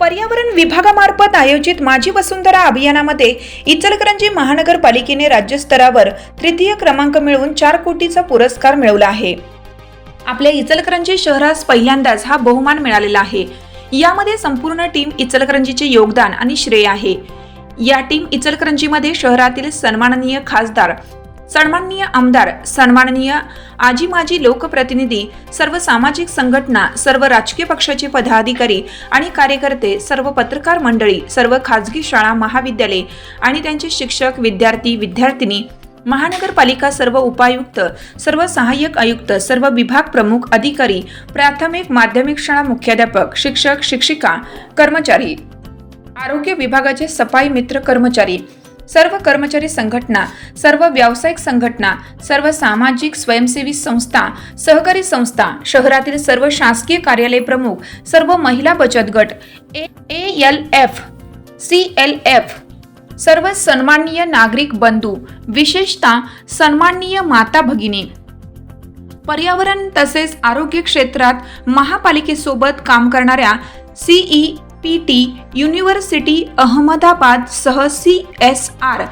पर्यावरण विभागामार्फत आयोजित माझी वसुंधरा अभियानामध्ये इचलकरंजी महानगरपालिकेने राज्यस्तरावर तृतीय क्रमांक मिळवून चार कोटीचा पुरस्कार मिळवला आहे. आपल्या इचलकरंजी शहरास पहिल्यांदाच हा बहुमान मिळालेला आहे. यामध्ये संपूर्ण टीम इचलकरंजीचे योगदान आणि श्रेय आहे. या टीम इचलकरंजीमध्ये शहरातील सन्माननीय खासदार सन्माननीय आमदार सन्माननीय आजी माजी लोकप्रतिनिधी सर्व सामाजिक संघटना सर्व राजकीय पक्षाचे पदाधिकारी आणि कार्यकर्ते सर्व पत्रकार मंडळी सर्व खाजगी शाळा महाविद्यालये आणि त्यांचे शिक्षक विद्यार्थी विद्यार्थिनी महानगरपालिका सर्व उपायुक्त सर्व सहाय्यक आयुक्त सर्व विभाग प्रमुख अधिकारी प्राथमिक माध्यमिक शाळा मुख्याध्यापक शिक्षक शिक्षिका कर्मचारी आरोग्य विभागाचे सफाई मित्र कर्मचारी सर्व कर्मचारी संघटना सर्व व्यावसायिक संघटना सर्व सामाजिक स्वयंसेवी संस्था सहकारी संस्था शहरातील सर्व शासकीय कार्यालय प्रमुख सर्व महिला बचत गट A L F C L F सर्व सन्माननीय नागरिक बंधू विशेषतः सन्माननीय माता भगिनी. पर्यावरण तसेच आरोग्य क्षेत्रात महापालिकेसोबत काम करणाऱ्या C E P T university Ahmedabad सह सी एस आर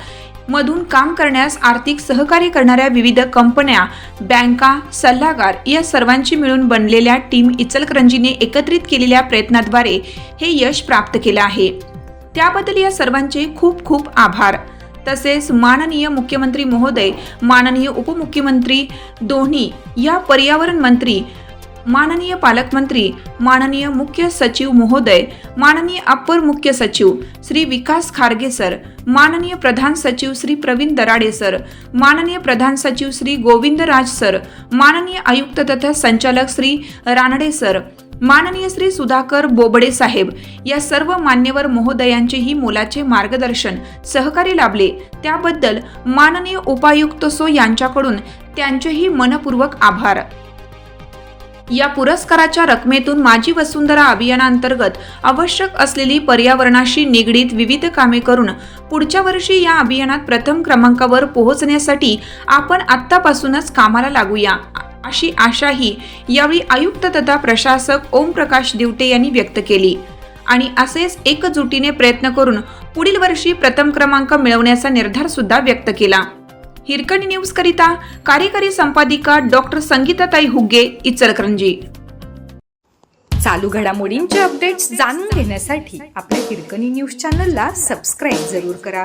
मधून काम करण्यास आर्थिक सहकार्य करणाऱ्या विविध कंपन्या बँका सल्लागार या सर्वांची मिळून बनलेल्या टीम इचलकरंजीने एकत्रित केलेल्या प्रयत्नाद्वारे हे यश प्राप्त केलं आहे. त्याबद्दल या सर्वांचे खूप खूप आभार. तसेच माननीय मुख्यमंत्री महोदय माननीय उपमुख्यमंत्री दोन्ही या पर्यावरण मंत्री माननीय पालकमंत्री माननीय मुख्य सचिव महोदय माननीय अप्पर मुख्य सचिव श्री विकास खारगे सर माननीय प्रधान सचिव श्री प्रवीण दराडे सर माननीय प्रधान सचिव श्री गोविंदराज सर माननीय आयुक्त तथा संचालक श्री रानडे सर माननीय श्री सुधाकर बोबडे साहेब या सर्व मान्यवर महोदयांचेही मोलाचे मार्गदर्शन सहकार्य लाभले. त्याबद्दल माननीय उपायुक्त सो यांच्याकडून त्यांचेही मनपूर्वक आभार. या पुरस्काराच्या रकमेतून माझी वसुंधरा अभियानांतर्गत आवश्यक असलेली पर्यावरणाशी निगडीत विविध कामे करून पुढच्या वर्षी या अभियानात प्रथम क्रमांकावर पोहोचण्यासाठी आपण आत्तापासूनच कामाला लागूया. अशी आशाही यावेळी आयुक्त तथा प्रशासक ओमप्रकाश दिवटे यांनी व्यक्त केली. आणि असेच एकजुटीने प्रयत्न करून पुढील वर्षी प्रथम क्रमांक मिळवण्याचा निर्धार सुद्धा व्यक्त केला. हिरकणी न्यूज करिता कार्यकारी संपादिका डॉक्टर संगीताताई हुग्गे इचलकरंजी. चालू घडामोडींचे अपडेट्स जाणून घेण्यासाठी आपल्या हिरकणी न्यूज चॅनलला सबस्क्राईब जरूर करा.